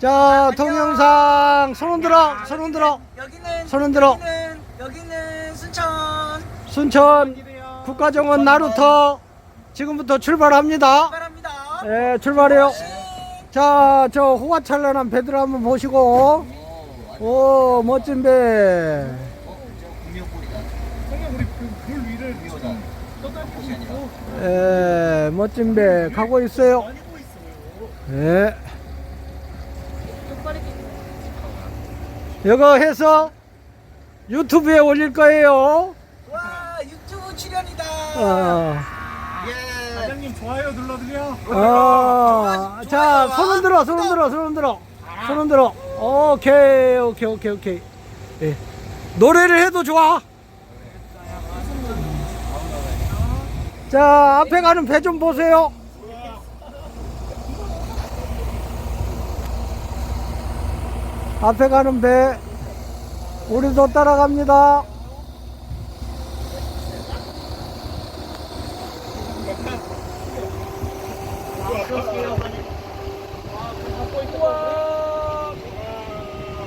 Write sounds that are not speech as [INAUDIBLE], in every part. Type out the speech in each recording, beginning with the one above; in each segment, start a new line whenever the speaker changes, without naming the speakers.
자, 동영상 손 흔들어, 손 흔들어.
여기는
손 흔들어.
여기는, 여기는 순천
순천 국가정원 나루터 지금부터 출발합니다.
출발합니다.
예, 출발해요. 자, 저 호화찬란한 배들 한번 보시고. 오, 멋진 배. 예, 멋진 배 가고 있어요. 예. 이거 해서 유튜브에 올릴 거예요.
와 유튜브 출연이다.
어.
예.
사장님 좋아요 눌러드려.
어, 자, 손 흔들어, 손 흔들어, 손 흔들어. 손 흔들어. 오케이, 오케이, 오케이, 오케이. 예. 노래를 해도 좋아. 자, 앞에 가는 배 좀 보세요. 앞에 가는 배. 우리도 따라갑니다.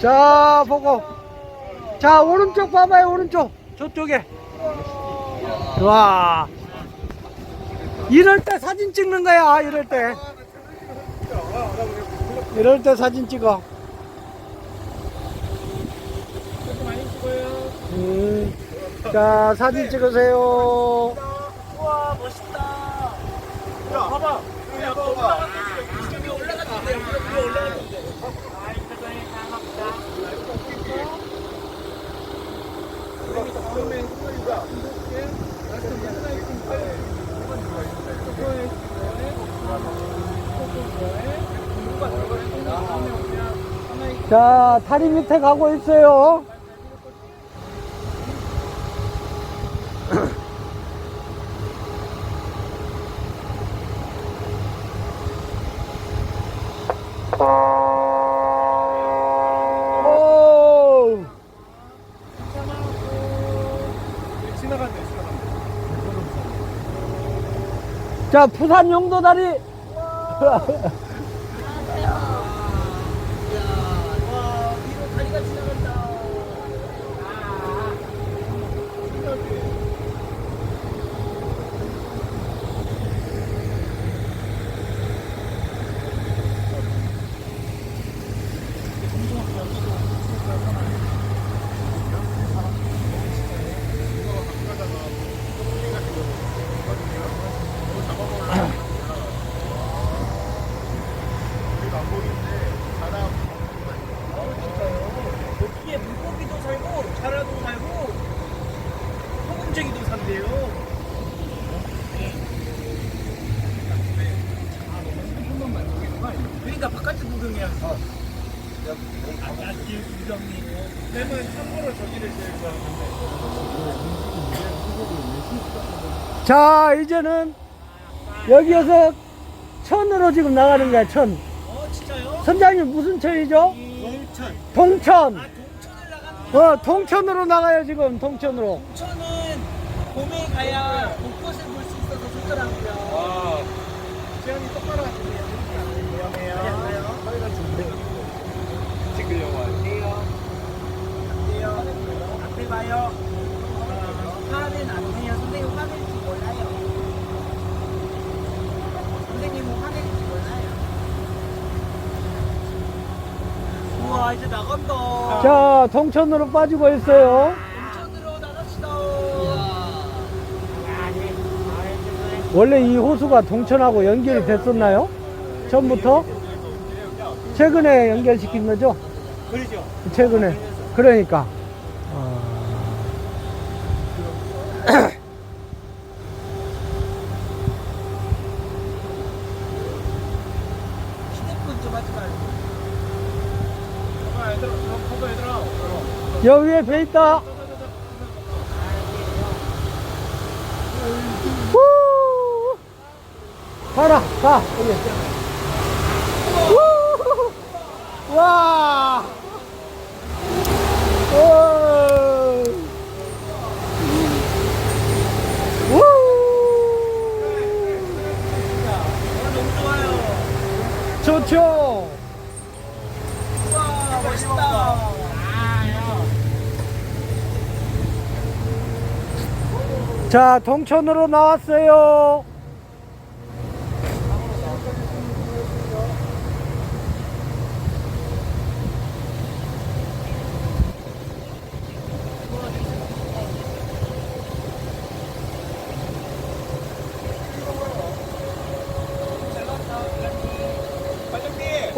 자, 보고. 자, 오른쪽 봐봐요, 오른쪽. 저쪽에. 와. 이럴 때 사진 찍는 거야, 이럴 때. 이럴 때 사진 찍어. 음. 자, 사진 찍으세요.
우와 멋있다.
야 봐봐.
여기 올라갔는데 여기 올라갔는데.
자, 다리 밑에 가고 있어요. 오!
지나간대 지나간대.
자, 부산 용도 다리.
와 위로 다리가 지나간다. 여기에 물고기도 살고 자라도 살고 산대요. 그러니까 바깥에. 아까
참고로 저기를 제일 좋아하는데.
자, 이제는 여기에서 천으로 지금 나가는 거야, 천.
어 진짜요?
선장님 무슨 천이죠?
동천.
동천.
아 동천을 나가는
어, 동천으로 나가요, 지금, 동천으로.
봄에 가야 벚꽃을 볼 수 있어서 좋더라고요.
와. 시간이 똑바로 하시네요. 미안해요. 저희가 준비. 찍으려고 할게요.
어때요? 앞에 봐요. 화는 안 내요. 선생님 화낼지 몰라요. 선생님은 화낼지 몰라요. 우와 이제 나간다.
자, 동천으로 빠지고 있어요.
온천으로 나갑시다.
원래 이 호수가 동천하고 연결이 됐었나요? 처음부터? 최근에 연결시킨 거죠?
그러죠.
최근에. 그러니까. 어,
휴대폰 좀 하지 말고.
봐봐 얘들아. 봐봐 얘들아. 어.
여기 위에 배 있다. 가라 가 여기 와
좋죠. 와
멋있다. 자 동천으로 나왔어요.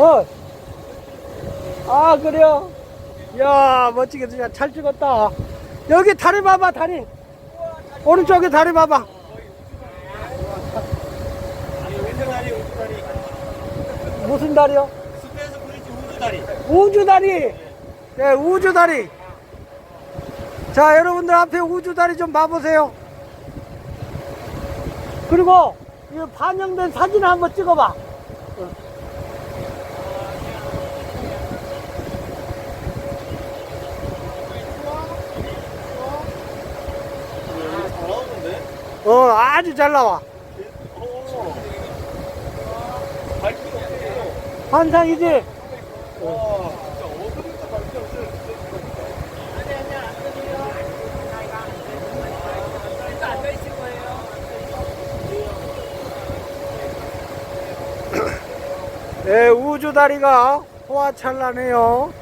어. 아, 그래요? 야, 멋지게 진짜 잘 찍었다. 여기 다리 봐봐, 다리. 오른쪽에 다리 봐봐. 무슨 다리요?
우주다리.
우주다리. 네, 우주다리. 자, 여러분들 앞에 우주다리 좀 봐보세요. 그리고 이 반영된 사진 한번 찍어봐.
잘 나오는데?
어, 아주 잘 나와. 환상이지? 네, 우주다리가 호화찬란해요.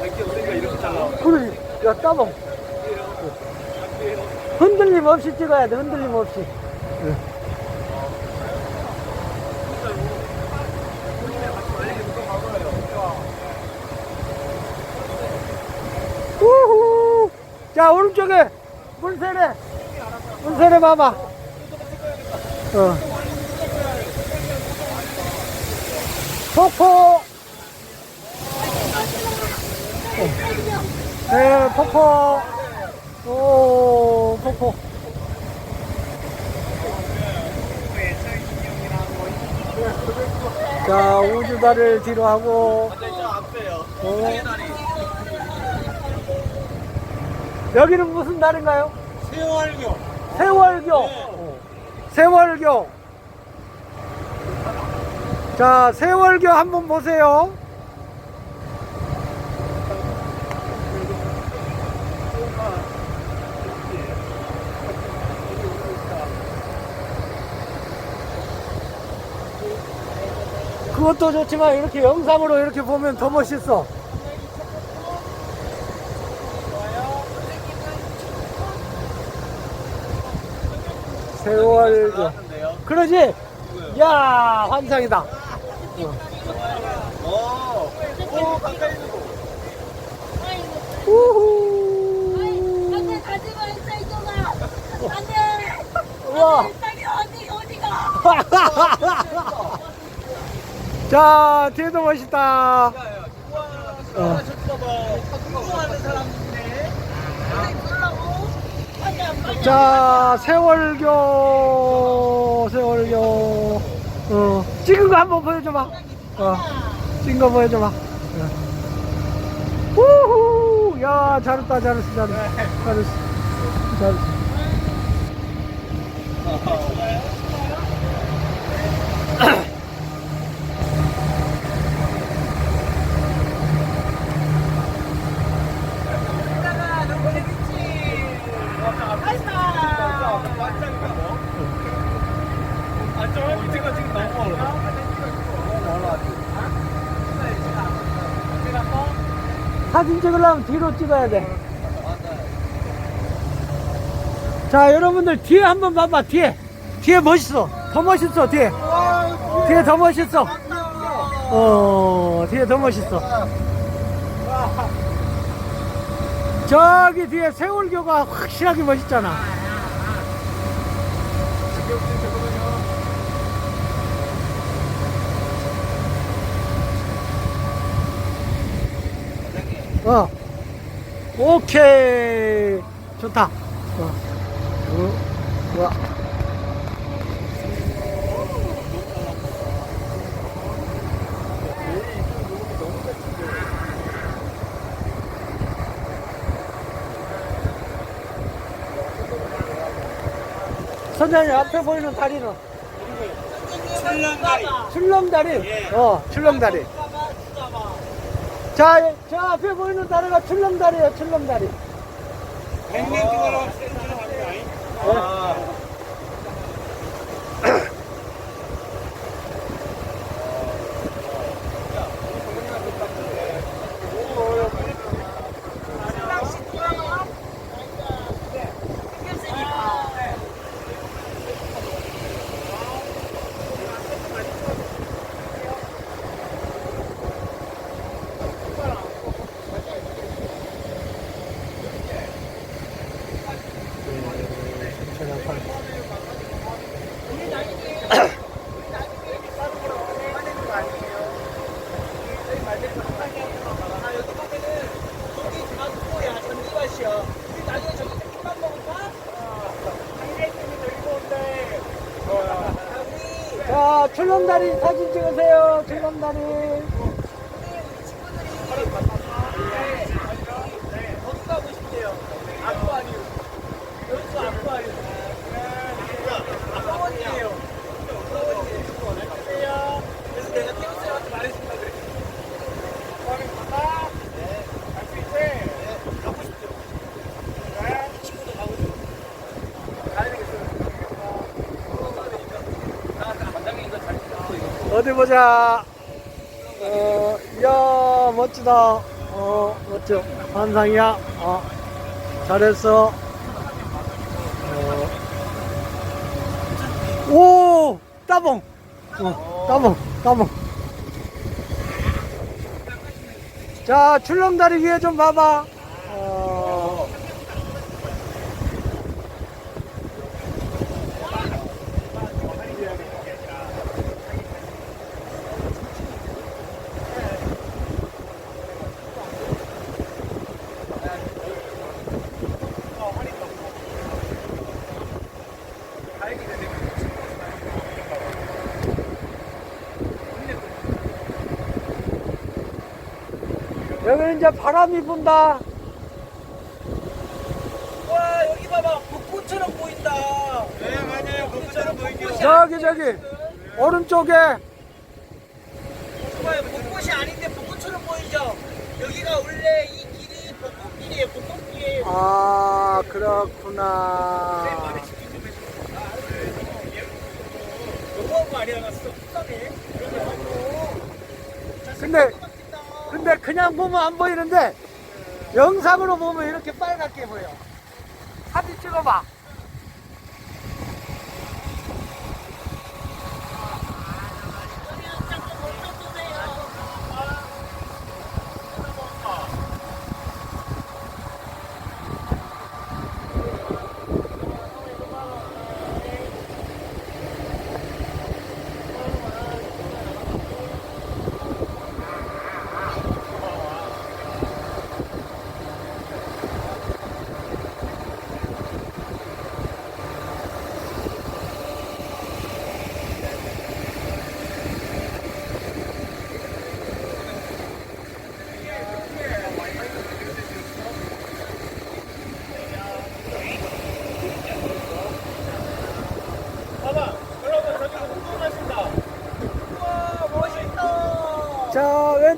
밝기 없으니까 이렇게 잘 나와.
그러지. 야, 따봉. 흔들림 없이 찍어야 돼, 흔들림 없이. 우후! 자, 오른쪽에 물세례. 물세례 봐봐. 어. 폭포. 네, 폭포. 오, 폭포. 자, 우주다리를 뒤로 하고. 어. 여기는 무슨 달인가요?
세월교.
세월교. 어. 세월교. 자, 세월교 한번 보세요. 그것도 좋지만 이렇게 영상으로 이렇게 보면 더 멋있어. 세월교.
나왔는데요.
그러지? 야 환상이다.
오, 오, 가까이 있고.
우후.
안돼 가지 마 있어 이쪽아 안돼
우와.
일상이 어디 어디가 [LAUGHS]
자 뒤에도 멋있다. 어. 자 세월교 세월교. 어 찍은 거 한번 보여줘봐. 어 찍은 거 보여줘봐. 어. 우후. 야 잘했다 잘했어 잘했어 잘했어 잘했어.
이따가 너무 재밌지. 가자.
아, 저 밑에가 지금 너무 멀어.
사진 찍으려면 뒤로 찍어야 돼. 자, 여러분들 뒤에 한번 봐봐, 뒤에. 뒤에 멋있어. 더 멋있어, 뒤에. 뒤에 더 멋있어. 어, 뒤에 더 멋있어. 저기 뒤에 세월교가 확실하게 멋있잖아. 어. 오케이. 좋다. 어. 어. 좋아. 선장님 앞에 보이는 다리는
출렁다리.
출렁다리.
예.
어, 출렁다리. 자, 저 앞에 보이는 다리가 출렁다리예요, 출렁다리.
찍어라. 센터로 가는 거 아니?
자, 출렁다리 사진 찍으세요, 출렁다리.
그래서 내가 태우쌤한테 말했습니다. 그래.
갈수 있지?
가고 싶죠.
네.
친구도 가고 싶어. 가야 되겠어요. 나 아까 반장님 이거 잘 찍었어 이거.
어디 보자. 어, 이야, 멋지다. 어, 멋져. 환상이야. 어, 잘했어. 어. 오! 따봉! 어, 따봉, 따봉. 자, 출렁다리 위에 좀 봐봐. 여기는 이제 바람이 분다.
와 여기 봐봐 벚꽃처럼 보인다.
네, 맞아요. 벚꽃처럼 보이죠?
저기, 저기, 오른쪽에.
봐요 벚꽃이 아닌데 벚꽃처럼 보이죠? 여기가 원래 이 길이 벚꽃길이에요 벚꽃길.
아, 그렇구나.
너무한 거 아니야 나 진짜 속상해.
근데, 근데 그냥 보면 안 보이는데, 영상으로 보면 이렇게 빨갛게 보여. 사진 찍어봐.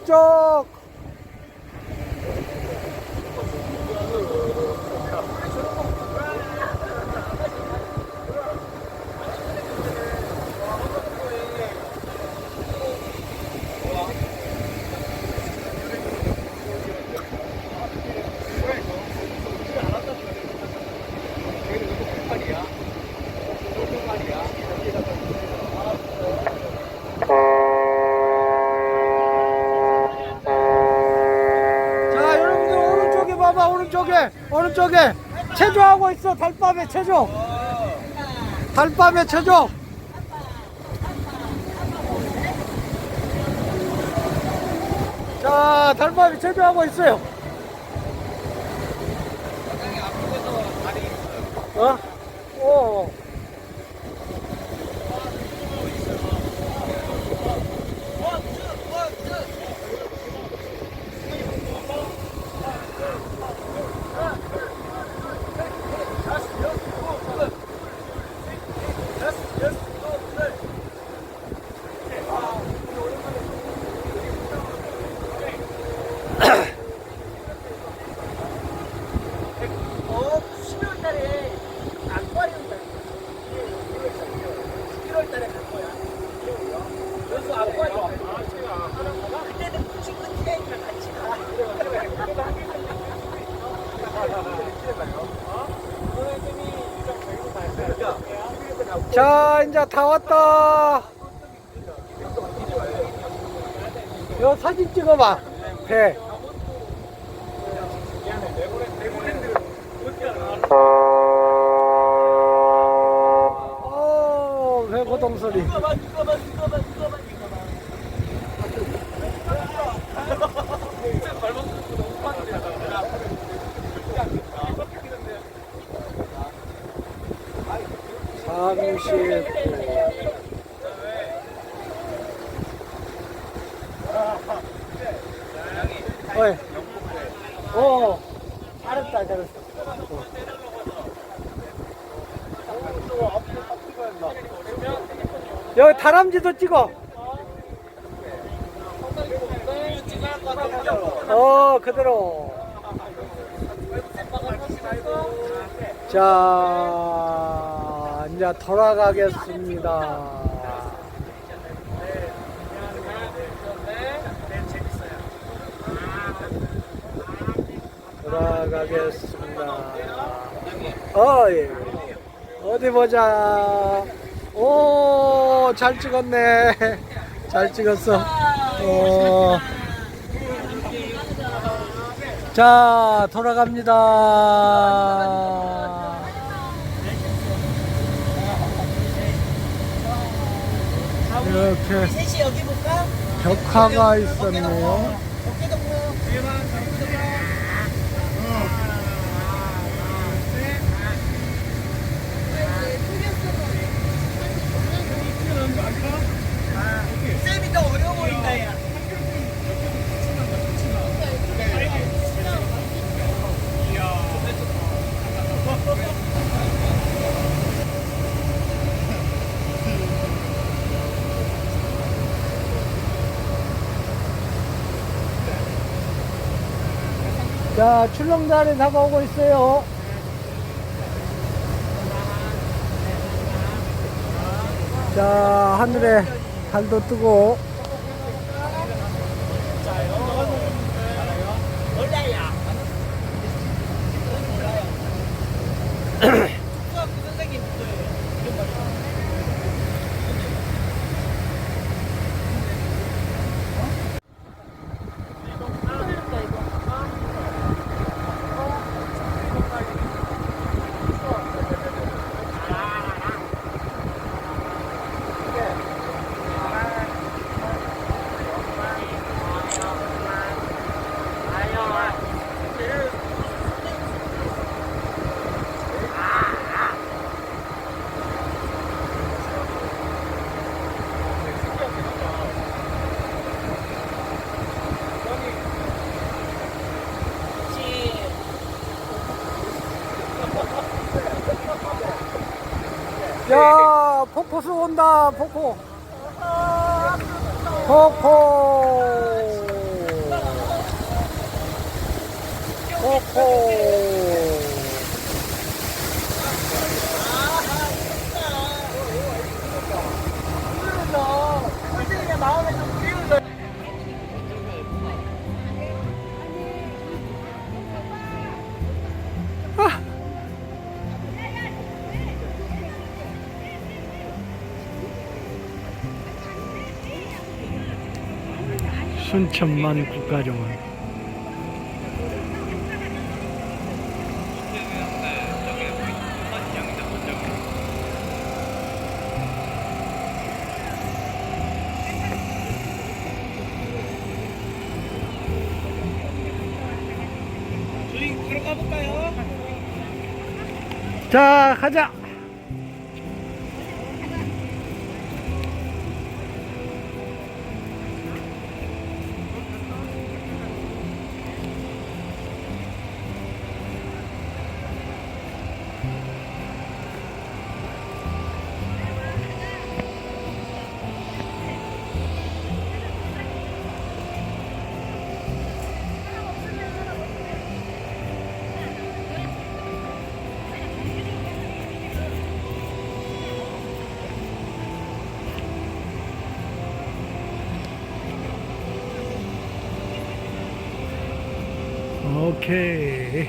자, 왼쪽. 자, 여러분들 오른쪽에 봐봐, 오른쪽에. 오른쪽에. 체조하고 있어, 달밤에 체조. 달밤에 체조. 자, 달밤에 체조하고 있어요. 다 왔다. 요 사진 찍어봐. 배. 어, 배 고동 소리.
누가봐 누가봐 누가봐 누가봐 누가봐
삼십. 어이. 어, 잘했다, 잘했어. 다람쥐도 찍어. 어, 그대로. 자, 이제 돌아가겠습니다. 돌아가겠습니다. 어, 예. 어디 보자. 오, 잘 찍었네. 잘 찍었어. 어. 자, 돌아갑니다. 이렇게? 벽화가 있었네요.
어깨동무
자, 출렁다리 다가오고 있어요. 자, 하늘에 달도 뜨고, [CLEARS THROAT]
몰라요 수학부 선생님 누구예요?
야, 폭포수 온다, 폭포. 폭포. 폭포. 순천만 국가정원. 자, 가자. 오케